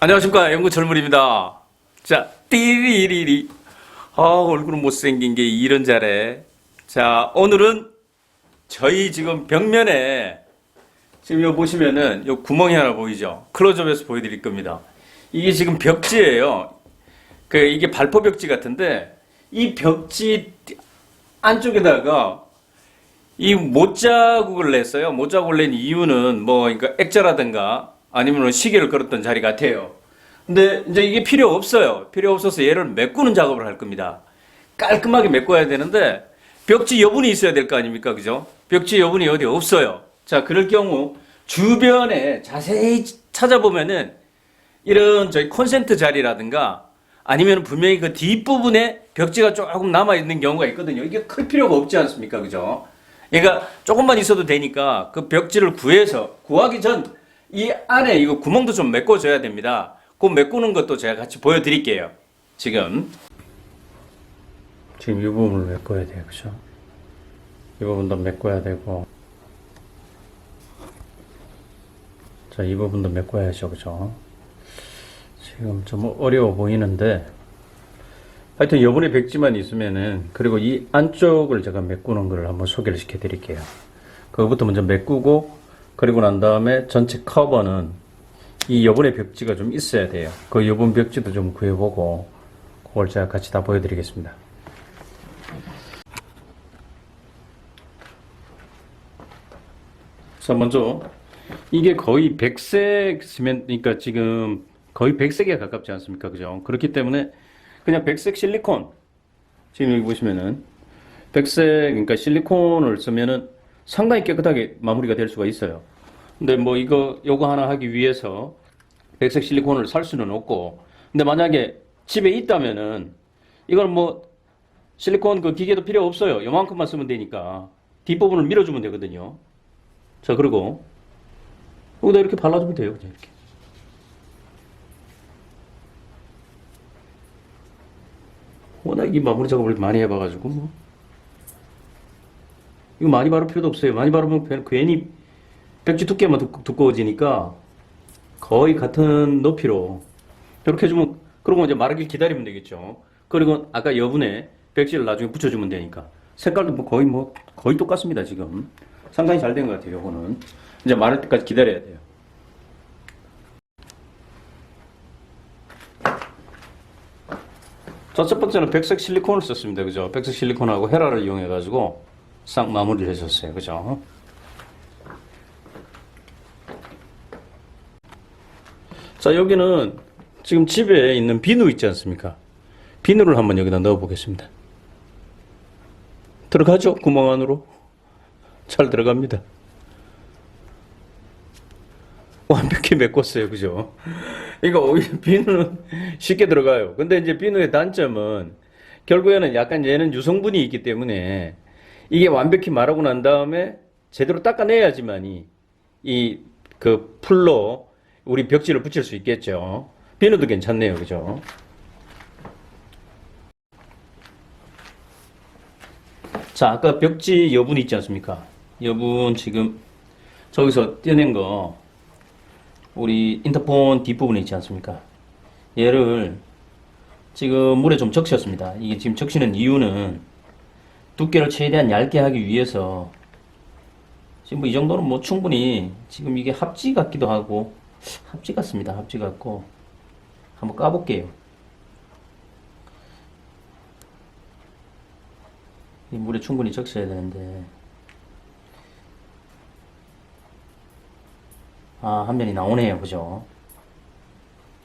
안녕하십니까 연구 젊은입니다. 자 띠리리리 아 얼굴은 못생긴 게 이런 잘해. 자 오늘은 저희 지금 벽면에 지금 여기 보시면은 요 구멍이 하나 보이죠? 클로즈업에서 보여드릴 겁니다. 이게 지금 벽지예요. 그 이게 발포 벽지 같은데 이 벽지 안쪽에다가 이 못자국을 냈어요. 못자국을 낸 이유는 뭐 그러니까 액자라든가 아니면 시계를 걸었던 자리 같아요. 근데 이제 이게 필요 없어요. 필요 없어서 얘를 메꾸는 작업을 할 겁니다. 깔끔하게 메꿔야 되는데 벽지 여분이 있어야 될 거 아닙니까? 그죠? 벽지 여분이 어디 없어요. 자, 그럴 경우 주변에 자세히 찾아보면은 이런 저희 콘센트 자리라든가 아니면 분명히 그 뒷부분에 벽지가 조금 남아 있는 경우가 있거든요. 이게 클 필요가 없지 않습니까? 그죠? 그러니까 조금만 있어도 되니까 그 벽지를 구해서 구하기 전 이 안에 이거 구멍도 좀 메꿔줘야 됩니다. 그 메꾸는 것도 제가 같이 보여드릴게요. 지금 지금 이 부분을 메꿔야 돼요, 그죠? 이 부분도 메꿔야 되고 자, 이 부분도 메꿔야죠, 그죠? 지금 좀 어려워 보이는데 하여튼 요번에 백지만 있으면은 그리고 이 안쪽을 제가 메꾸는 걸 한번 소개를 시켜 드릴게요. 그거부터 먼저 메꾸고 그리고 난 다음에 전체 커버는 이 여분의 벽지가 좀 있어야 돼요. 그 여분 벽지도 좀 구해보고 그걸 제가 같이 다 보여드리겠습니다. 자, 먼저 이게 거의 백색 시멘, 그러니까 지금 거의 백색에 가깝지 않습니까? 그죠? 그렇기 때문에 그냥 백색 실리콘 지금 여기 보시면은 백색 그러니까 실리콘을 쓰면은 상당히 깨끗하게 마무리가 될 수가 있어요. 근데 뭐 이거 요거 하나 하기 위해서 백색 실리콘을 살 수는 없고 근데 만약에 집에 있다면은 이걸 뭐 실리콘 그 기계도 필요 없어요. 요만큼만 쓰면 되니까 뒷부분을 밀어주면 되거든요. 자 그리고 여기다 이렇게 발라주면 돼요. 그냥 이렇게. 워낙 이 마무리 작업을 많이 해봐가지고 뭐 이거 많이 바를 필요도 없어요. 많이 바르면 괜- 괜히 벽지 두께만 두, 두꺼워지니까 거의 같은 높이로 이렇게 해주면 그러고 이제 마르길 기다리면 되겠죠. 그리고 아까 여분에 벽지를 나중에 붙여주면 되니까 색깔도 뭐 거의 뭐 거의 똑같습니다 지금 상당히 잘 된 것 같아요. 요거는 이제 마를 때까지 기다려야 돼요. 자, 첫 번째는 백색 실리콘을 썼습니다. 그죠? 백색 실리콘하고 헤라를 이용해가지고 싹 마무리를 해줬어요. 그죠? 자, 여기는 지금 집에 있는 비누 있지 않습니까? 비누를 한번 여기다 넣어 보겠습니다. 들어가죠? 구멍 안으로. 잘 들어갑니다. 완벽히 메꿨어요. 그죠? 이거 비누는 쉽게 들어가요. 근데 이제 비누의 단점은 결국에는 약간 얘는 유성분이 있기 때문에 이게 완벽히 마르고 난 다음에 제대로 닦아내야지만이 이 그 풀로 우리 벽지를 붙일 수 있겠죠. 비누도 괜찮네요. 그죠? 자, 아까 벽지 여분 있지 않습니까? 여분 지금 저기서 떼낸 거 우리 인터폰 뒷부분에 있지 않습니까? 얘를 지금 물에 좀 적셨습니다. 이게 지금 적시는 이유는 두께를 최대한 얇게 하기 위해서 지금 뭐 이 정도는 뭐 충분히 지금 이게 합지 같기도 하고 합지 같습니다. 합지 같고 한번 까볼게요. 이 물에 충분히 적셔야 되는데 아, 한 면이 나오네요. 그죠?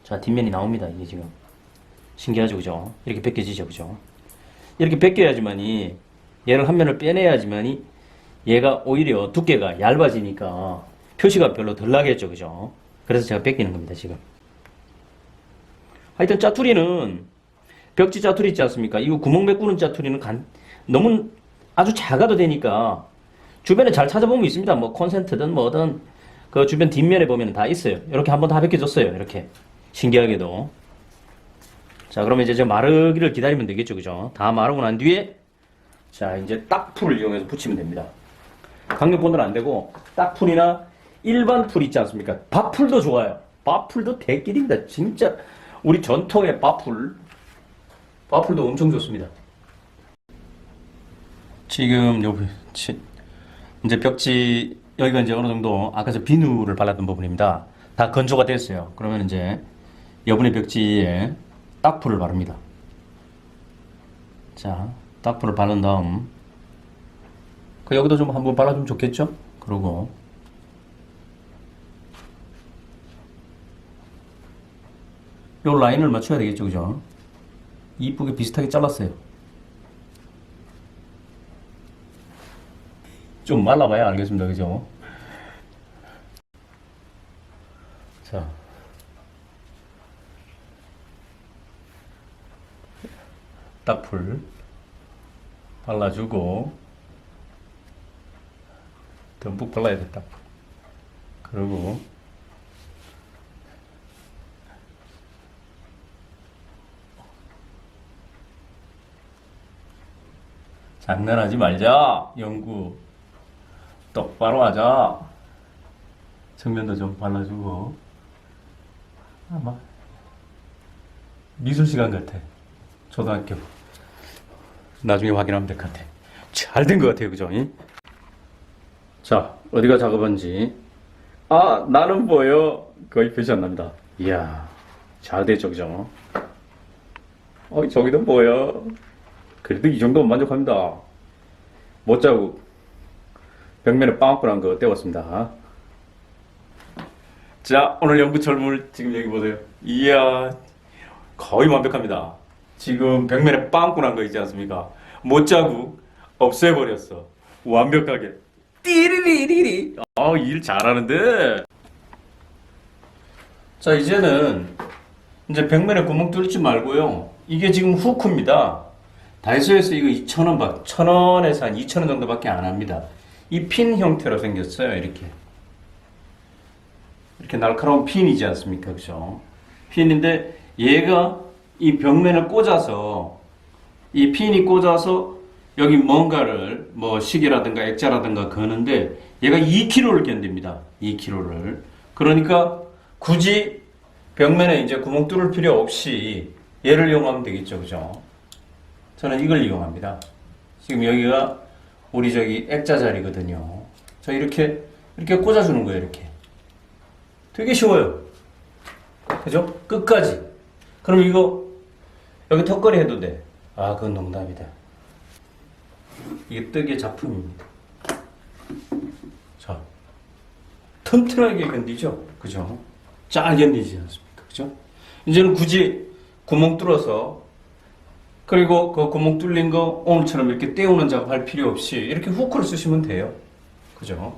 자, 뒷면이 나옵니다. 이게 지금. 신기하죠. 그죠? 이렇게 벗겨지죠. 그죠? 이렇게 벗겨야지만이, 얘를 한 면을 빼내야지만이, 얘가 오히려 두께가 얇아지니까 표시가 별로 덜 나겠죠. 그죠? 그래서 제가 벗기는 겁니다. 지금. 하여튼 짜투리는, 벽지 짜투리 있지 않습니까? 이거 구멍 메꾸는 짜투리는 간, 너무 아주 작아도 되니까, 주변에 잘 찾아보면 있습니다. 뭐 콘센트든 뭐든 그 주변 뒷면에 보면 다 있어요. 이렇게 한번 다 벗겨졌어요. 이렇게 신기하게도. 자, 그러면 이제 저 마르기를 기다리면 되겠죠, 그죠? 다 마르고 난 뒤에 자 이제 딱풀을 이용해서 붙이면 됩니다. 강력본은 안 되고 딱풀이나 일반 풀 있지 않습니까? 밥풀도 좋아요. 바풀도 대길입니다. 진짜 우리 전통의 바풀. 바풀도 엄청 좋습니다. 지금 여기 치- 이제 벽지 여기가 이제 어느 정도 아까 저 비누를 발랐던 부분입니다. 다 건조가 됐어요. 그러면 이제 여분의 벽지에 딱풀을 바릅니다. 자, 딱풀을 바른 다음 그 여기도 좀 한번 발라주면 좋겠죠? 그러고 요 라인을 맞춰야 되겠죠, 그죠? 이쁘게 비슷하게 잘랐어요. 좀 말라봐야 알겠습니다, 그죠? 자. 딱풀 발라주고 듬뿍 발라야 돼, 딱풀. 그리고 장난하지 말자, 영구. 똑바로 하자. 정면도 좀 발라주고. 아마 미술 시간 같아. 초등학교. 나중에 확인하면 될 것 같아. 잘 된 것 같아요, 그죠? 이? 자, 어디가 작업한지. 아, 나는 보여. 거의 표시 안 납니다. 이야, 잘 됐죠, 그죠? 어, 저기도 보여. 그래도 이 정도면 만족합니다. 못자국 벽면에 빵꾸난 거 떼었습니다. 자, 오늘 연구철물 지금 여기 보세요. 이야, 거의 완벽합니다. 지금 벽면에 빵꾸난 거 있지 않습니까? 못자국 없애버렸어. 완벽하게. 띠리리리리. 아, 일 잘하는데. 자, 이제는 이제 벽면에 구멍 뚫지 말고요. 이게 지금 후크입니다. 다이소에서 이거 2,000원 밖, 1,000원에서 한 2,000원 정도밖에 안 합니다. 이 핀 형태로 생겼어요, 이렇게. 이렇게 날카로운 핀이지 않습니까? 그죠? 핀인데 얘가 이 벽면을 꽂아서 이 핀이 꽂아서 여기 뭔가를 뭐 시계라든가 액자라든가 거는데 얘가 2kg를 견딥니다. 2kg를. 그러니까 굳이 벽면에 이제 구멍 뚫을 필요 없이 얘를 이용하면 되겠죠. 그죠? 저는 이걸 이용합니다. 지금 여기가 우리 저기 액자 자리거든요. 저 이렇게 이렇게 꽂아주는 거예요. 이렇게 되게 쉬워요. 그죠? 끝까지. 그럼 이거 여기 턱걸이 해도 돼. 아, 그건 농담이다. 이게 뜨개 작품입니다. 자, 튼튼하게 견디죠? 그죠? 잘 견디지 않습니까? 그죠? 이제는 굳이 구멍 뚫어서 그리고 그 구멍 뚫린 거 오늘처럼 이렇게 떼우는 작업 할 필요 없이 이렇게 후크를 쓰시면 돼요. 그죠?